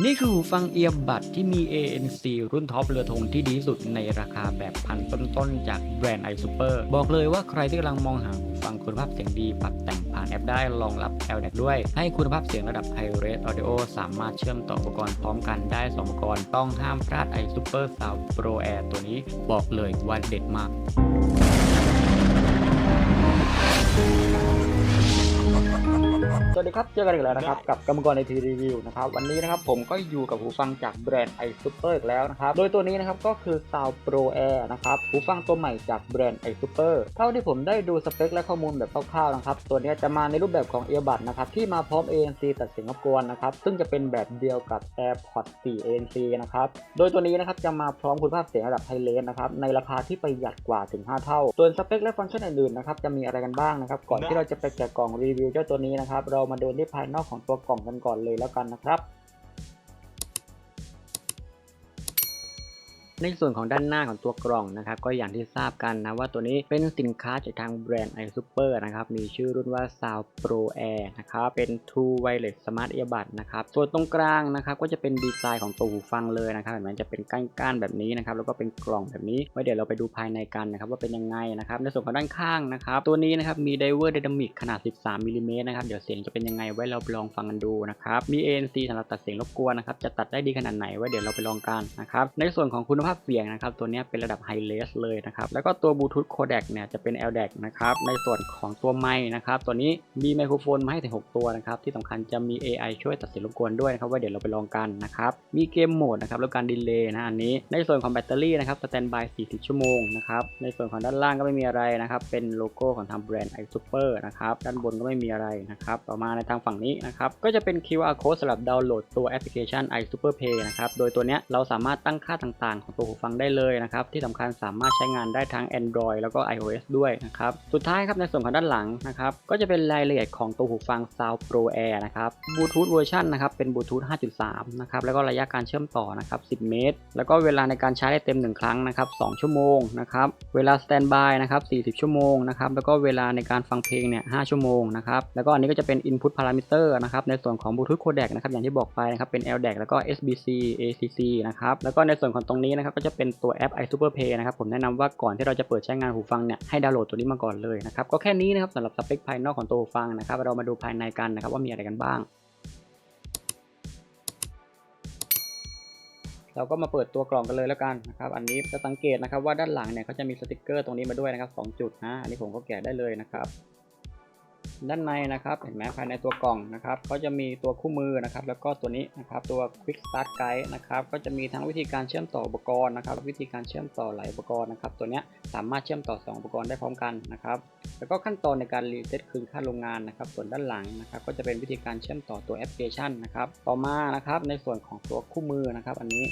นี่คือหูฟังเอียบัดที่มี ANC รุ่นท็อปเรือธงที่ดีสุดในราคาแบบพันต้นๆ จากแบรนด์ i Super บอกเลยว่าใครที่กำลังมองหาหูฟังคุณภาพเสียงดีปรับแต่งผ่านแอปได้รองรับ LDAC ด้วย ให้คุณภาพเสียงระดับ High Res Audio สามารถเชื่อมต่ออุปกรณ์พร้อมกันได้ 2 อุปกรณ์ต้องห้ามพลาด i Super Sound Pro Air ตัวนี้บอกเลยว่าเด็ดมาก วัสดีครับ เจอกันอีกแล้วนะครับ กับกรรมกรในทีรีวิวนะครับ วันนี้นะครับผมก็อยู่กับหูฟังจากแบรนด์ i Super อีกแล้วนะครับ โดยตัวนี้นะครับก็คือ Sound Pro Air นะครับ หูฟังตัวใหม่จากแบรนด์ i Super เท่าที่ผมได้ดูสเปคและข้อมูลแบบคร่าวๆนะครับ ตัวนี้จะมาในรูปแบบของ Earbud นะครับ ที่มาพร้อม ANC ตัดเสียงรบกวนนะครับ ซึ่งจะเป็นแบบเดียวกับ AirPods 4 ANC นะครับ โดยตัวนี้นะครับจะมาพร้อมคุณภาพเสียงระดับไฮเลนนะครับ ในราคาที่ประหยัดกว่าถึง 5 เท่า ส่วนสเปคและฟังก์ชันอื่นๆนะครับ จะมีอะไรกันบ้างนะครับ ก่อนที่เราจะไปแกะกล่องรีวิวเจ้าตัวนี้นะครับเรามาดูที่ภายนอกของตัวกล่องกันก่อนเลยแล้วกันนะครับ ในส่วนของด้านหน้าของตัวกล่องนะครับก็อย่างที่ทราบกันนะว่าตัวนี้เป็นสินค้าจากทางแบรนด์ iSuper นะครับมีชื่อรุ่นว่า Sound Pro Air นะครับเป็น True Wireless Smart Earbud นะครับส่วนตรงกลางนะครับก็จะเป็นดีไซน์ของตัวหูฟังเลยนะครับเห็นไหมจะเป็นก้านๆแบบนี้นะครับแล้วก็เป็นกล่องแบบนี้ไว้เดี๋ยวเราไปดูภายในกันนะครับว่าเป็นยังไงนะครับในส่วนของด้านข้างนะครับตัวนี้นะครับมี Diver Dynamic ขนาด 13มิลลิเมตรนะครับเดี๋ยวเสียงจะเป็นยังไงไว้เราลองฟังกันดูนะครับมี ANC สำหรับตัดเสียงรบกวนนะครับจะตัดได้ดีขนาดไหนไว้เดี๋ยวเราไปลองกันนะครับในส่วนของคุณภาพเสียงนะครับ ตัวนี้เป็นระดับ High Res เลยนะครับ แล้วก็ตัว Bluetooth Codec เนี่ยจะเป็น LDAC นะครับ ในส่วนของตัวไมค์นะครับ ตัวนี้มีไมโครโฟนมาให้ถึง 6 ตัวนะครับ ที่สำคัญจะมี AI ช่วยตัดเสียงรบกวนด้วยนะครับไว้เดี๋ยวเราไปลองกันนะครับ มีเกมโหมดนะครับ แล้วการดีเลย์นะอันนี้ ในส่วนของแบตเตอรี่นะครับสแตนบาย 40 ชั่วโมงนะครับ ในส่วนของด้านล่างก็ไม่มีอะไรนะครับ เป็นโลโก้ของทางแบรนด์ iSuper นะครับ ด้านบนก็ไม่มีอะไรนะครับ ต่อมาในทางฝั่งนี้นะครับ ก็จะเป็น QR code สำหรับดาวน์โหลดตัวแอปพลิเคชัน iSuper Pay นะครับ โดยตัวเนี้ยเราสามารถตั้งค่าต่างๆของตัวหูฟังได้เลยนะครับที่สำคัญสามารถใช้งานได้ทั้ง Android แล้วก็ iOS ด้วยนะครับสุดท้ายครับในส่วนของด้านหลังนะครับก็จะเป็นรายละเอียดของตัวหูฟัง Sound Pro Air นะครับ Bluetooth เวอร์ชันนะครับเป็น Bluetooth 5.3 นะครับแล้วก็ระยะการเชื่อมต่อนะครับ 10 เมตร แล้วก็เวลาในการใช้ได้เต็ม 1 ครั้งนะครับ 2 ชั่วโมงนะครับเวลา Standby นะครับ 40 ชั่วโมงนะครับแล้วก็เวลาในการฟังเพลงเนี่ย 5 ชั่วโมงนะครับแล้วก็อันนี้ก็จะเป็น Input Parameter นะครับในส่วนของ Bluetooth Codec นะครับอย่างที่บอกไปนะครับเป็น LDAC แล้วก็ SBC ACC นะครับแล้วก็ในส่วนของตรงนี้นะครับก็จะเป็นตัวแอป iSuper Pay นะครับผมแนะนำว่าก่อนที่เราจะเปิดใช้งานหูฟังเนี่ยให้ดาวน์โหลดตัวนี้มาก่อนเลยนะครับก็แค่นี้นะครับสำหรับสเปคภายนอกของตัวหูฟังนะครับเรามาดูภายในกันนะครับว่ามีอะไรกันบ้าง เราก็มาเปิดตัวกล่องกันเลยแล้วกันนะครับอันนี้จะสังเกตนะครับว่าด้านหลังเนี่ยเขาจะมีสติกเกอร์ตรงนี้มาด้วยนะครับ2จุดนะอันนี้ผมก็แกะได้เลยนะครับ ด้านในนะครับ เห็นไหมภายในตัวกล่องนะครับ ก็จะมีตัวคู่มือนะครับ แล้วก็ตัวนี้นะครับ ตัว Quick Start Guide นะครับ ก็จะมีทั้งวิธีการเชื่อมต่ออุปกรณ์นะครับ วิธีการเชื่อมต่อหลายอุปกรณ์นะครับ ตัวนี้สามารถเชื่อมต่อ 2 อุปกรณ์ได้พร้อมกันนะครับ แล้วก็ขั้นตอนในการรีเซ็ตคืนค่าโรงงานนะครับ ส่วนด้านหลังนะครับ ก็จะเป็นวิธีการเชื่อมต่อตัวแอปพลิเคชันนะครับ ต่อมานะครับ ในส่วนของตัวคู่มือนะครับ อันนี้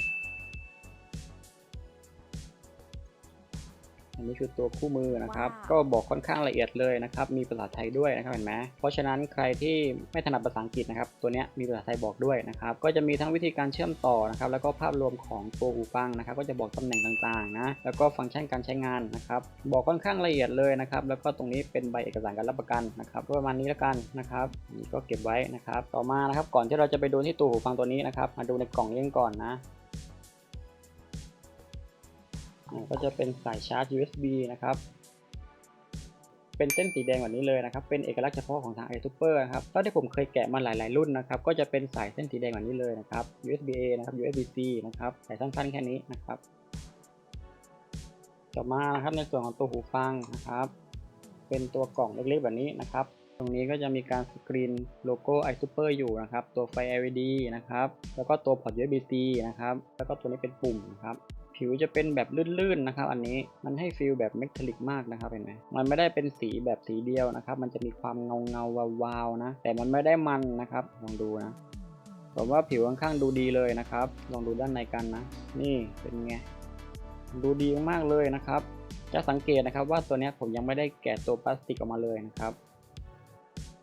อันนี้คือตัวคู่มือนะครับว้าวก็บอกค่อนข้างละเอียดเลยนะครับ มีภาษาไทยด้วยนะครับเห็นไหมเพราะฉะนั้นใครที่ไม่ถนัดภาษาอังกฤษนะครับ ตัวเนี้ยมีภาษาไทยบอกด้วยนะครับ ก็จะมีทั้งวิธีการเชื่อมต่อนะครับ แล้วก็ภาพรวมของตัวหูฟังนะครับ ก็จะบอกตำแหน่งต่างๆนะ แล้วก็ฟังก์ชันการใช้งานนะครับ บอกค่อนข้างละเอียดเลยนะครับ แล้วก็ตรงนี้เป็นใบเอกสารการรับประกันนะครับก็ประมาณนี้แล้วกันนะครับนี่ก็เก็บไว้นะครับ ต่อมานะครับ ก่อนที่เราจะไปดูที่ตัวหูฟังตัวนี้นะครับ มาดูในกล่องนี้กันก่อนนะอ่า ก็จะเป็นสายชาร์จ USB นะครับ เป็นเส้นสีแดงแบบนี้เลยนะครับ เป็นเอกลักษณ์เฉพาะของทาง iSuper นะครับเท่าที่ผมเคยแกะมาหลาย ๆ รุ่นนะครับ ก็จะเป็นสายเส้นสีแดงแบบนี้เลยนะครับ USB A นะครับ USB C นะครับ สายสั้น ๆ แค่นี้นะครับต่อมานะครับในส่วนของตัวหูฟังนะครับ เป็นตัวกล่องเล็กๆแบบนี้นะครับ ตรงนี้ก็จะมีการสกรีนโลโก้ iSuper อยู่นะครับ ตัวไฟ LED นะครับ แล้วก็ตัวพอร์ต USB-C นะครับ แล้วก็ตัวนี้เป็นปุ่มนะครับ ผิวจะเป็นแบบลื่นๆนะครับ อันนี้มันให้ฟีลแบบเมทัลลิกมากนะครับเห็นไหมมันไม่ได้เป็นสีแบบสีเดียวนะครับ มันจะมีความเงาเงาๆวาวๆนะ แต่มันไม่ได้มันนะครับลองดูนะผมว่าผิวค่อนข้างดูดีเลยนะครับ ลองดูด้านในกันนะ นี่เป็นไงดูดีมากเลยนะครับ จะสังเกตนะครับว่าตัวนี้ผมยังไม่ได้แกะตัวพลาสติกออกมาเลยนะครับ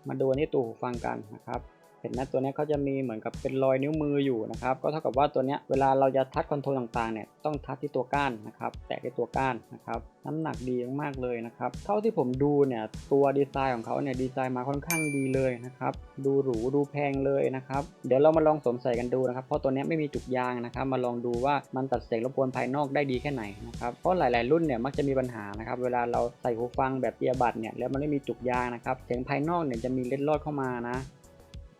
มาดูอันนี้ตัวหูฟังกันนะครับ เห็นไหมตัวนี้เขาจะมีเหมือนกับเป็นรอยนิ้วมืออยู่นะครับ ก็เท่ากับว่าตัวนี้เวลาเราจะทัชคอนโทรลต่างๆเนี่ยต้องทัชที่ตัวก้านนะครับ แตะที่ตัวก้านนะครับน้ำหนักดีมากๆเลยนะครับเท่าที่ผมดูเนี่ยตัวดีไซน์ของเขาเนี่ยดีไซน์มาค่อนข้างดีเลยนะครับดูหรูดูแพงเลยนะครับเดี๋ยวเรามาลองสวมใส่กันดูนะครับเพราะตัวนี้ไม่มีจุกยางนะครับ มาลองดูว่ามันตัดเสียงรบกวนภายนอกได้ดีแค่ไหนนะครับเพราะหลาย ๆ รุ่นเนี่ยมักจะมีปัญหานะครับเวลาเราใส่หูฟังแบบเอียบัดเนี่ยแล้วมันไม่มีจุกยางนะครับเสียงภายนอกเนี่ยจะมีเล็ดลอดเข้ามานะ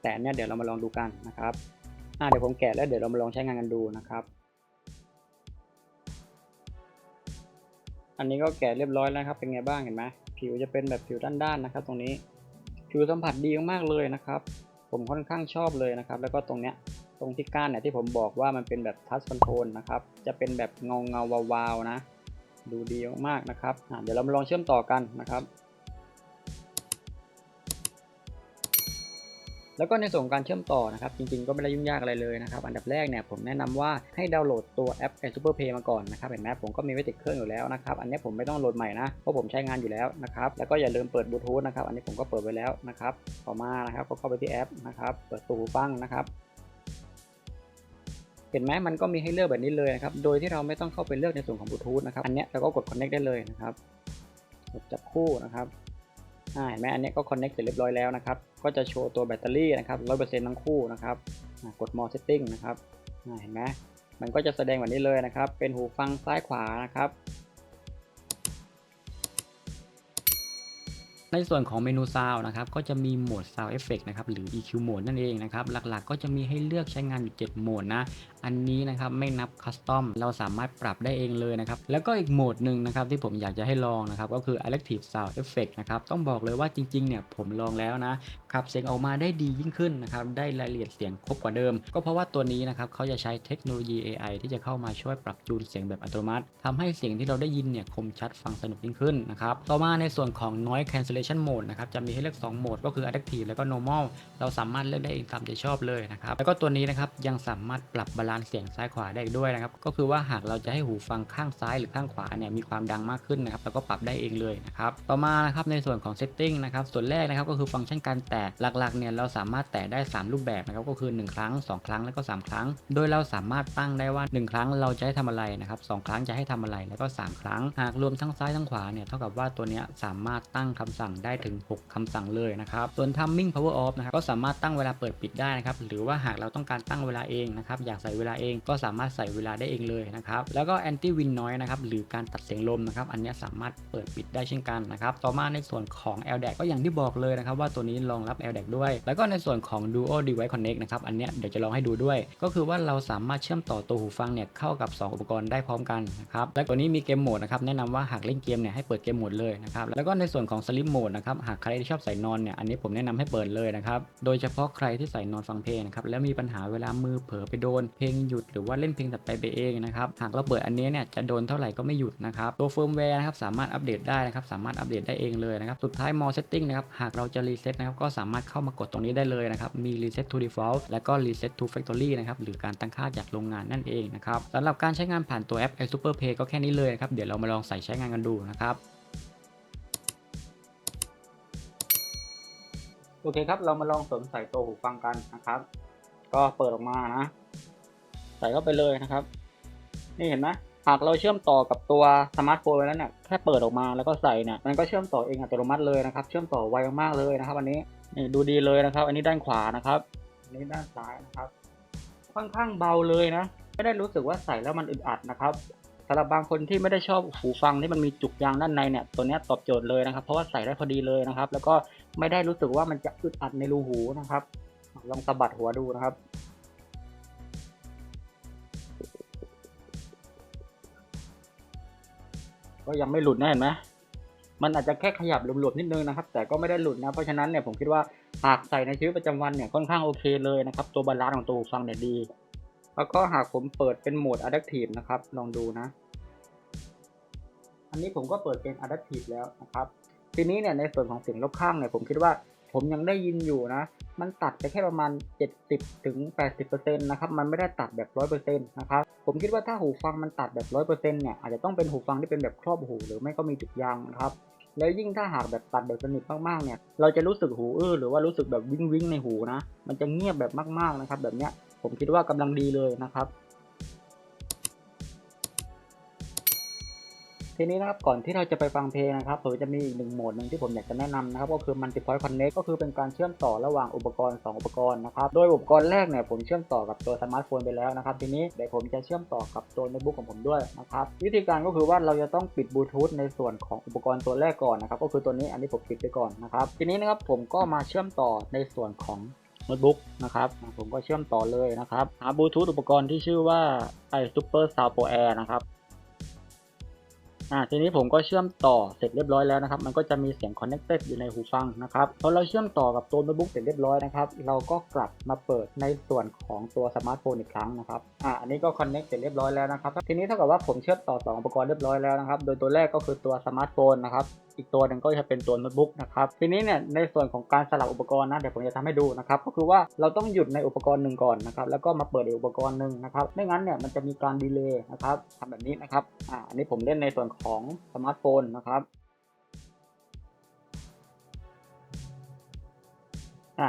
แต่เนี่ยเดี๋ยวเรามาลองดูกันนะครับอ่าเดี๋ยวผมแกะแล้วเดี๋ยวเรามาลองใช้งานกันดูนะครับ อันนี้ก็แกะเรียบร้อยแล้วครับ เป็นไงบ้างเห็นไหมผิวจะเป็นแบบผิวด้านๆนะครับ ตรงนี้ผิวสัมผัสดีมากๆเลยนะครับ ผมค่อนข้างชอบเลยนะครับ แล้วก็ตรงเนี้ยตรงที่ก้านเนี่ยที่ผมบอกว่ามันเป็นแบบทัชคอนโทรลนะครับ จะเป็นแบบเงาเงาวาวๆนะ ดูดีมากๆนะครับอะเดี๋ยวเรามาลองเชื่อมต่อกันนะครับ แล้วก็ในส่วนของการเชื่อมต่อนะครับ จริงๆก็ไม่ได้ยุ่งยากอะไรเลยนะครับ อันดับแรกเนี่ยผมแนะนำว่าให้ดาวน์โหลดตัวแอป a Super Pay มาก่อนนะครับเห็นไหมผมก็มีไว้ติดเครื่องอยู่แล้วนะครับ อันนี้ผมไม่ต้องโหลดใหม่นะ เพราะผมใช้งานอยู่แล้วนะครับ แล้วก็อย่าลืมเปิดบลูทูธนะครับ อันนี้ผมก็เปิดไว้แล้วนะครับ ต่อมานะครับก็เข้าไปที่แอปนะครับ เปิดตัวหูฟังนะครับเห็นไหมมันก็มีให้เลือกแบบนี้เลยนะครับ โดยที่เราไม่ต้องเข้าไปเลือกในส่วนของบลูทูธนะครับ อันนี้เราก็กด connect ได้เลยนะครับ กดจับคู่นะครับ เห็นไหมอันนี้ก็ connect เสร็จเรียบร้อยแล้วนะครับ ก็จะโชว์ตัวแบตเตอรี่นะครับ100%ทั้งคู่นะครับกด more setting นะครับอ่าเห็นไหมมันก็จะแสดงแบบนี้เลยนะครับ เป็นหูฟังซ้ายขวานะครับ ในส่วนของเมนูซาวนะครับก็จะมีโหมด Sound Effect นะครับหรือ EQ โหมดนั่นเองนะครับหลักๆ ก็จะมีให้เลือกใช้งานอยู่ 7 โหมดนะ อันนี้นะครับไม่นับคัสตอมเราสามารถปรับได้เองเลยนะครับแล้วก็อีกโหมดหนึ่งนะครับที่ผมอยากจะให้ลองนะครับก็คือ Active Sound Effect นะครับต้องบอกเลยว่าจริงๆเนี่ยผมลองแล้วนะขับเสียงออกมาได้ดียิ่งขึ้นนะครับได้รายละเอียดเสียงครบกว่าเดิม ก็เพราะว่าตัวนี้นะครับเขาจะใช้เทคโนโลยี AI ที่จะเข้ามาช่วยปรับจูนเสียงแบบอัตโนมัติทำให้เสียงที่เราได้ยินเนี่ยคมชัดฟังสนุกยิ่งขึ้นนะครับต่อมาในส่วนของ Noise Cancellation Mode นะครับจะมีให้เลือก2โหมดก็คือ Adaptive แล้วก็ Normal เราสามารถเลือกได้เองตามใจชอบเลยนะครับแล้วก็ตัวนี้นะครับยังสามารถปรับบาลานซ์เสียงซ้ายขวาได้อีกด้วยนะครับก็คือว่าหากเราจะให้หูฟังข้างซ้ายหรือข้างขวาเนี่ยมีความดังมากขึ้นนะครับเราก็ปรับได้เองเลยนะครับต่อมานะครับในส่วนของ Setting นะครับส่วนแรกนะครับก็คือฟังก์ชันการแตะหลักๆเนี่ยเราสามารถแตะได้ 3 รูปแบบนะครับก็คือ 1 ครั้ง 2 ครั้งแล้วก็ 3 ครั้ง โดยเราสามารถตั้งได้ว่า 1 ครั้งเราจะให้ทำอะไรนะครับสครั้งจะให้ทำอะไรแล้วก็ 3 ครั้ง หากรวมทั้งซ้ายทั้งขวาเนี่ยเท่ากับว่าตัวเนี้ยสามารถตั้งคำสั่งได้ถึง 6คำสั่งเลยนะครับส่วน timing power off นะครับก็สามารถตั้งเวลาเปิดปิดได้นะครับหรือว่าหากเราต้องการตั้งเวลาเองนะครับอยากใส่เวลาเองก็สามารถใส่เวลาได้เองเลยนะครับแล้วก็ anti wind noise นะครับหรือการตัดเสียงลมนะครับอันนี้สามารถเปิดปิดได้เช่นกันนะครับต่อมาในส่วนของ LDAC ก็อย่างที่บอกเลยนะครับว่าตัวนี้รองรับ LDAC ด้วย แล้วก็ในส่วนของ Duo Device Connect นะครับ อันเนี้ยเดี๋ยวจะลองให้ดูด้วย ก็คือว่าเราสามารถเชื่อมต่อตัวหูฟังเนี่ยเข้ากับ 2 อุปกรณ์ได้พร้อมกันนะครับ และตัวนี้มีเกมโหมดนะครับ แนะนำว่าหากเล่นเกมเนี่ยให้เปิดเกมโหมดเลยนะครับ แล้วก็ในส่วนของ Sleep Mode นะครับ หากใครที่ชอบใส่นอนเนี่ย อันนี้ผมแนะนำให้เปิดเลยนะครับ โดยเฉพาะใครที่ใส่นอนฟังเพลงนะครับ แล้วมีปัญหาเวลามือเผลอไปโดน เพลงหยุดหรือว่าเล่นเพลงตัดไปไปเองนะครับ หากเราเปิดอันนี้เนี่ยจะโดนเท่าไหร่ก็ไม่หยุดนะครับ ตัวเฟิร์มแวร์นะครับสามารถอัปเดตได้นะครับ สามารถอัปเดตได้เองเลยนะครับ สุดท้าย more setting นะครับ หากเราจะรีเซ็ตนะครับก็สามารถเข้ามากดตรงนี้ได้เลยนะครับ มี reset to default และก็ reset to factory นะครับ หรือการตั้งค่าจากโรงงานนั่นเองนะครับสำหรับการใช้งานผ่านตัวแอป iSuper Pay ก็แค่นี้เลยนะครับ เดี๋ยวเรามาลองใส่ใช้งานกันดูนะครับโอเคครับ เรามาลองสวมใส่ตัวหูฟังกันนะครับ ก็เปิดออกมานะ ใส่เข้าไปเลยนะครับ นี่เห็นไหมหากเราเชื่อมต่อกับตัวสมาร์ทโฟนไว้แล้วเนี่ยแค่เปิดออกมาแล้วก็ใส่เนี่ยมันก็เชื่อมต่อเองอัตโนมัติเลยนะครับ เชื่อมต่อไวมากๆเลยนะครับอันนี้ นี่ดูดีเลยนะครับ อันนี้ด้านขวานะครับอันนี้ด้านซ้ายนะครับ ค่อนข้างเบาเลยนะ ไม่ได้รู้สึกว่าใส่แล้วมันอึดอัดนะครับสำหรับบางคนที่ไม่ได้ชอบหูฟังที่มันมีจุกยางด้านในเนี่ยตัวเนี้ยตอบโจทย์เลยนะครับ เพราะว่าใส่ได้พอดีเลยนะครับ แล้วก็ไม่ได้รู้สึกว่ามันจะอึดอัดในรูหูนะครับ ลองสะบัดหัวดูนะครับก็ยังไม่หลุดนะเห็นไหม มันอาจจะแค่ขยับหลวมๆนิดนึงนะครับ แต่ก็ไม่ได้หลุดนะ เพราะฉะนั้นเนี่ยผมคิดว่าหากใส่ในชีวิตประจำวันเนี่ยค่อนข้างโอเคเลยนะครับ ตัวบาลานซ์ของตัวหูฟังเนี่ยดี แล้วก็หากผมเปิดเป็นโหมด Adaptive นะครับ ลองดูนะ อันนี้ผมก็เปิดเป็น Adaptive แล้วนะครับ ทีนี้เนี่ยในส่วนของเสียงรอบข้างเนี่ยผมคิดว่าผมยังได้ยินอยู่นะ มันตัดไปแค่ประมาณ 70ถึง80%นะครับมันไม่ได้ตัดแบบ 100%นะครับผมคิดว่าถ้าหูฟังมันตัดแบบ 100%เนี่ยอาจจะต้องเป็นหูฟังที่เป็นแบบครอบหู หรือไม่ก็มีจุดยางนะครับแล้วยิ่งถ้าหากแบบตัดแบบสนิทมากๆเนี่ยเราจะรู้สึกหูอื้อหรือว่ารู้สึกแบบวิ้งวิ้งในหูนะ มันจะเงียบแบบมากๆนะครับ แบบเนี้ยผมคิดว่ากำลังดีเลยนะครับ ทีนี้นะครับก่อนที่เราจะไปฟังเพลงนะครับผมจะมีอีกหนึ่งโหมดหนึ่งที่ผมอยากจะแนะนำนะครับก็คือ Multi Point Connect ก็คือเป็นการเชื่อมต่อระหว่างอุปกรณ์ 2 อุปกรณ์นะครับโดยอุปกรณ์แรกเนี่ยผมเชื่อมต่อกับตัวสมาร์ทโฟนไปแล้วนะครับทีนี้เดี๋ยวผมจะเชื่อมต่อกับตัวโน้ตบุ๊กของผมด้วยนะครับวิธีการก็คือว่าเราจะต้องปิดบลูทูธในส่วนของอุปกรณ์ตัวแรกก่อนนะครับก็คือตัวนี้อันนี้ผมปิดไปก่อนนะครับทีนี้นะครับผมก็มาเชื่อมต่อในส่วนของโน้ตบุ๊กนะครับผมก็เชื่อมต่อเลยนะครับหาบลูทูธอุปกรณ์ที่ชื่อว่าไอ Super Sound Pro Air นะครับ อ่าทีนี้ผมก็เชื่อมต่อเสร็จเรียบร้อยแล้วนะครับ มันก็จะมีเสียง connected อยู่ในหูฟังนะครับพอเราเชื่อมต่อกับตัวโน้ตบุ๊กเสร็จเรียบร้อยนะครับเราก็กลับมาเปิดในส่วนของตัวสมาร์ทโฟนอีกครั้งนะครับอ่าอันนี้ก็ connect เสร็จเรียบร้อยแล้วนะครับทีนี้เท่ากับว่าผมเชื่อมต่อสองอุปกรณ์เรียบร้อยแล้วนะครับโดยตัวแรกก็คือตัวสมาร์ทโฟนนะครับ อีกตัวหนึ่งก็จะเป็นตัวโน้ตบุ๊กนะครับทีนี้เนี่ยในส่วนของการสลับอุปกรณ์นะเดี๋ยวผมจะทำให้ดูนะครับก็คือว่าเราต้องหยุดในอุปกรณ์หนึ่งก่อนนะครับแล้วก็มาเปิดอีกอุปกรณ์หนึ่งนะครับไม่งั้นเนี่ยมันจะมีการดีเลย์นะครับทำแบบนี้นะครับอ่าอันนี้ผมเล่นในส่วนของสมาร์ทโฟนนะครับอะ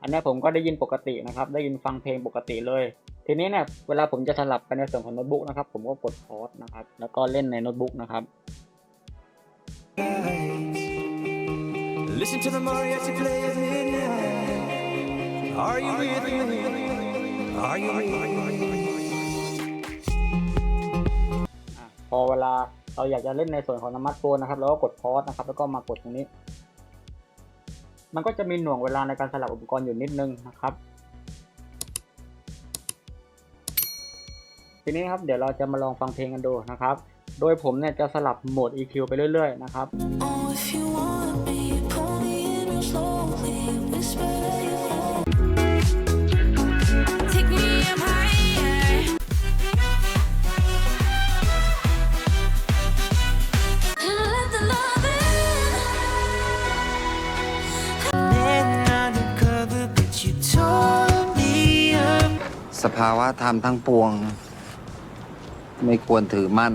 อันนี้ผมก็ได้ยินปกตินะครับ ได้ยินฟังเพลงปกติเลย ทีนี้เนี่ยเวลาผมจะสลับไปในส่วนของโน้ตบุ๊กนะครับ ผมก็กดพอสนะครับ แล้วก็เล่นในโน้ตบุ๊กนะครับ Listen to the mariachi play at midnight. Are you with me? Are you with me? พอเวลาเราอยากจะเล่นในส่วนของสมาร์ทโฟนนะครับเราก็กดพอสนะครับ แล้วก็มากดตรงนี้ มันก็จะมีหน่วงเวลาในการสลับอุปกรณ์อยู่นิดนึงนะครับ ทีนี้ครับเดี๋ยวเราจะมาลองฟังเพลงกันดูนะครับ โดยผมเนี่ยจะสลับโหมด EQ ไปเรื่อยๆ นะครับ สภาวะธรรมทั้งปวง ไม่ควรถือมั่น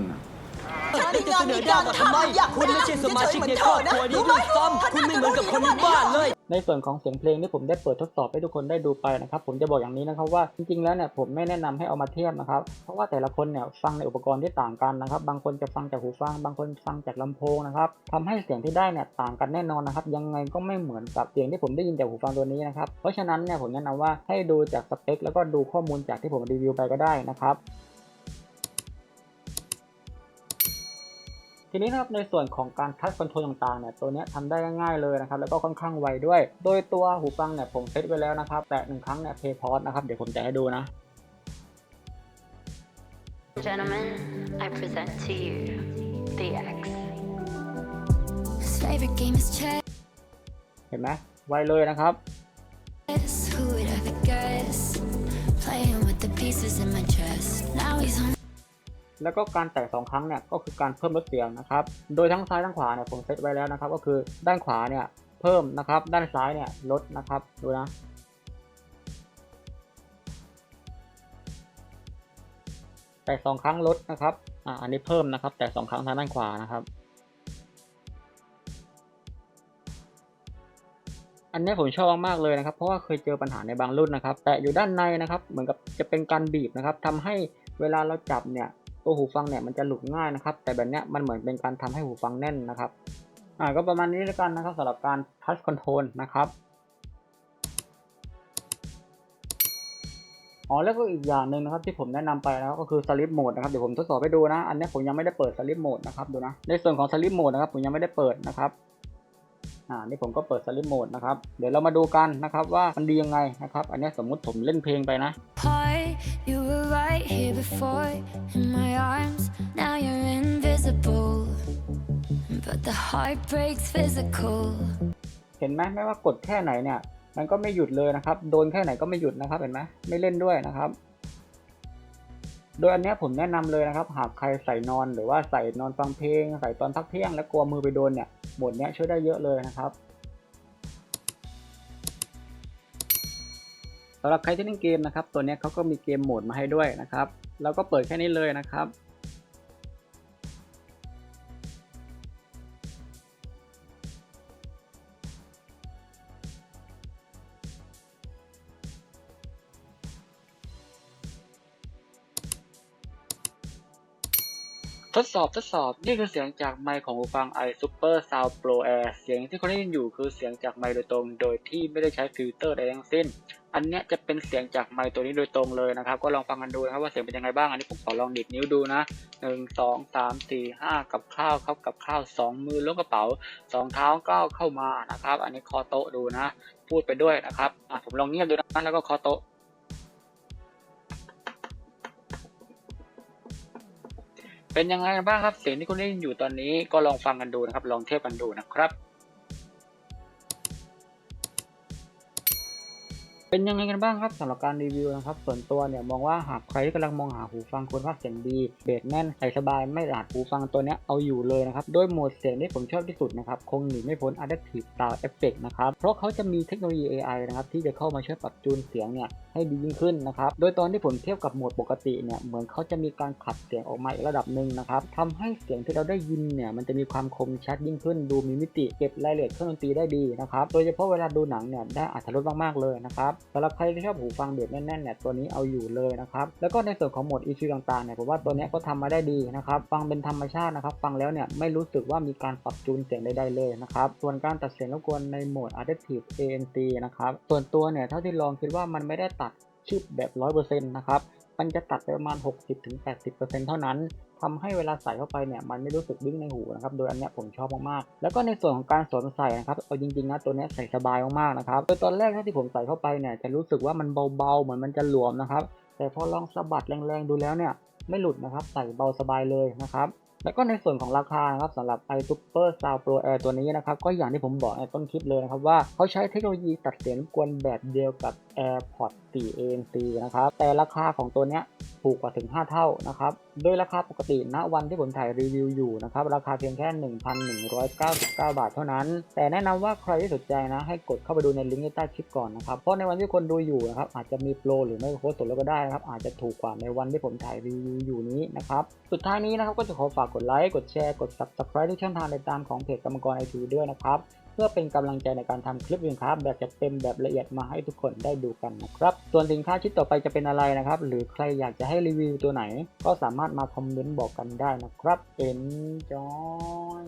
เสนอหน้ามาทำไมคุณไม่ใช่สมาชิกในครอบครัวนี้ด้วยซ้ำคุณไม่เหมือนกับคนในบ้านเลย ในส่วนของเสียงเพลงที่ผมได้เปิดทดสอบให้ทุกคนได้ดูไปนะครับ ผมจะบอกอย่างนี้นะครับว่าจริงๆแล้วเนี่ยผมไม่แนะนำให้เอามาเทียบนะครับ เพราะว่าแต่ละคนเนี่ยฟังในอุปกรณ์ที่ต่างกันนะครับ บางคนจะฟังจากหูฟัง บางคนฟังจากลำโพงนะครับทำให้เสียงที่ได้เนี่ยต่างกันแน่นอนนะครับ ยังไงก็ไม่เหมือนกับเสียงที่ผมได้ยินจากหูฟังตัวนี้นะครับ เพราะฉะนั้นเนี่ยผมแนะนำว่าให้ดูจากสเปค แล้วก็ดูข้อมูลจากที่ผมรีวิวไปก็ได้นะครับ ทีนี้นะครับในส่วนของการทัชคอนโทรลต่างๆเนี่ยตัวเนี้ยทำได้ง่ายๆเลยนะครับแล้วก็ค่อนข้างไวด้วย โดยตัวหูฟังเนี่ยผมเซตไว้แล้วนะครับแต่หนึ่งครั้งเนี่ยเพย์พอสนะครับเดี๋ยวผมจะให้ดูนะ Gentlemen, I present to you the X. His favorite game is chess. เห็นไหมไวเลยนะครับ Who would ever guess? Playing with the pieces in my chest. Now he's on. แล้วก็การแตะสองครั้งเนี่ยก็คือการเพิ่มลดเสียงนะครับ โดยทั้งซ้ายทั้งขวาเนี่ยผมเซตไว้แล้วนะครับ ก็คือด้านขวาเนี่ยเพิ่มนะครับ ด้านซ้ายเนี่ยลดนะครับดูนะแต่สองครั้งลดนะครับ อ่า อันนี้เพิ่มนะครับ แต่สองครั้งทางด้านขวานะครับ อันนี้ผมชอบมากเลยนะครับ เพราะว่าเคยเจอปัญหาในบางรุ่นนะครับ แต่อยู่ด้านในนะครับ เหมือนกับจะเป็นการบีบนะครับทำให้เวลาเราจับเนี่ย ตัวหูฟังเนี่ยมันจะหลุดง่ายนะครับ แต่แบบเนี้ยมันเหมือนเป็นการทำให้หูฟังแน่นนะครับอ่าก็ประมาณนี้แล้วกันนะครับสำหรับการ touch control นะครับอ๋อแล้วก็อีกอย่างหนึ่งนะครับที่ผมแนะนำไปนะครับก็คือ sleep mode นะครับเดี๋ยวผมทดสอบให้ดูนะ อันนี้ผมยังไม่ได้เปิด sleep mode นะครับดูนะ ในส่วนของ sleep mode นะครับผมยังไม่ได้เปิดนะครับอ่านี่ผมก็เปิด sleep mode นะครับเดี๋ยวเรามาดูกันนะครับว่ามันดียังไงนะครับ อันนี้สมมุติผมเล่นเพลงไปนะ Before in my arms. Now you're invisible. But the heart breaks physical. เห็นไหมไม่ว่ากดแค่ไหนเนี่ย มันก็ไม่หยุดเลยนะครับ โดนแค่ไหนก็ไม่หยุดนะครับ เห็นไหมไม่เล่นด้วยนะครับ โดยอันนี้ผมแนะนำเลยนะครับ หากใครใส่นอนหรือว่าใส่นอนฟังเพลง ใส่ตอนพักเที่ยง แล้วกลัวมือไปโดนเนี่ยโหมดนี้ช่วยได้เยอะเลยนะครับสำหรับใครที่เล่นเกมนะครับ ตัวนี้เขาก็มีเกมโหมดมาให้ด้วยนะครับ เราก็เปิดแค่นี้เลยนะครับ ทดสอบทดสอบนี่คือเสียงจากไมค์ของหูฟัง i Super Sound Pro Air เสียงที่คนได้ยินอยู่คือเสียงจากไมค์โดยตรง โดยที่ไม่ได้ใช้ฟิลเตอร์ใดทั้งสิ้น อันเนี้ยจะเป็นเสียงจากไมค์ตัวนี้โดยตรงเลยนะครับ ก็ลองฟังกันดูนะครับว่าเสียงเป็นยังไงบ้างอันนี้ผมขอลองดิดนิ้วดูนะหนึ่งสองสามสี่ห้ากับข้าวครับกับข้าวสองมือล้วงกระเป๋าสองเท้าก้าวเข้ามานะครับ อันนี้คอโต๊ะดูนะ พูดไปด้วยนะครับอะผมลองเงียบดูนะแล้วก็คอโต๊ะเป็นยังไงบ้างครับเสียงที่คุณได้ยินอยู่ตอนนี้ก็ลองฟังกันดูนะครับ ลองเทียบกันดูนะครับ เป็นยังไงกันบ้างครับสำหรับการรีวิวนะครับ ส่วนตัวเนี่ยมองว่าหากใครที่กำลังมองหาหูฟังคุณภาพเสียงดีเบสแน่นใส่สบายไม่หลาดหูฟังตัวนี้เอาอยู่เลยนะครับโดยโหมดเสียงที่ผมชอบที่สุดนะครับคงหนีไม่พ้น Adaptive Sound Effect นะครับเพราะเขาจะมีเทคโนโลยี AI นะครับที่จะเข้ามาช่วยปรับจูนเสียงเนี่ยให้ดียิ่งขึ้นนะครับโดยตอนที่ผมเทียบกับโหมดปกติเนี่ยเหมือนเขาจะมีการขับเสียงออกมาอีกระดับหนึ่งนะครับทำให้เสียงที่เราได้ยินเนี่ยมันจะมีความคมชัดยิ่งขึ้น ดูมีมิติเก็บรายละเอียดเครื่องดนตรีได้ดีนะครับโดยเฉพาะเวลาดูหนังเนี่ยได้อัตรรสมากๆเลยนะครับสำหรับใครที่ชอบหูฟังเบสแน่นๆเนี่ยตัวนี้เอาอยู่เลยนะครับแล้วก็ในส่วนของโหมด EQ ต่างๆเนี่ยผมว่าตัวนี้ก็ทำมาได้ดีนะครับฟังเป็นธรรมชาตินะครับฟังแล้วเนี่ยไม่รู้สึกว่ามีการปรับจูนเสียงใดๆเลยนะครับส่วนการตัดเสียงรบกวนในโหมด Adaptive ANC นะครับส่วนตัวเนี่ยเท่าที่ลองคิดว่ามันไม่ได้ตัดชึบแบบ 100%นะครับ มันจะตัดไปประมาณ 60-80%เท่านั้นทำให้เวลาใส่เข้าไปเนี่ยมันไม่รู้สึกวิ่งในหูนะครับ โดยอันเนี้ยผมชอบมากๆ แล้วก็ในส่วนของการสวมใส่นะครับ เอาจริงๆนะตัวเนี้ยใส่สบายมากๆนะครับ โดยตอนแรกที่ผมใส่เข้าไปเนี่ยจะรู้สึกว่ามันเบาๆ เหมือนมันจะหลวมนะครับ แต่พอลองสะบัดแรงๆดูแล้วเนี่ยไม่หลุดนะครับ ใส่เบาสบายเลยนะครับแล้วก็ในส่วนของราคาครับสำหรับ i Super Sound Pro Air ตัวนี้นะครับ ก็อย่างที่ผมบอกในต้นคลิปเลยนะครับว่าเขาใช้เทคโนโลยีตัดเสียงรบกวนแบบเดียวกับ AirPods 4 ANC นะครับ แต่ราคาของตัวเนี้ยถูกกว่าถึง 5 เท่านะครับ โดยราคาปกติณวันที่ผมถ่ายรีวิวอยู่นะครับ ราคาเพียงแค่ 1,199 บาทเท่านั้น แต่แนะนำว่าใครที่สนใจนะ ให้กดเข้าไปดูในลิงก์ใต้คลิปก่อนนะครับ เพราะในวันที่คนดูอยู่นะครับ อาจจะมีโปรหรือไม่โค้ดส่วนลดก็ได้นะครับ อาจจะถูกกว่าในวันที่ผมถ่ายรีวิวอยู่นี้นะครับ สุดท้ายนี้นะครับก็จะขอฝากกดไลค์ กดแชร์ กด subscribe ทุกช่องทางในตามของเพจกรรมกรไอทีด้วยนะครับ พื่อเป็นกำลังใจในการทำคลิปสินค้าแบบจัดเต็มแบบละเอียดมาให้ทุกคนได้ดูกันนะครับ ส่วนสินค้าชิ้นต่อไปจะเป็นอะไรนะครับ หรือใครอยากจะให้รีวิวตัวไหน ก็สามารถมาคอมเมนต์บอกกันได้นะครับ Enjoy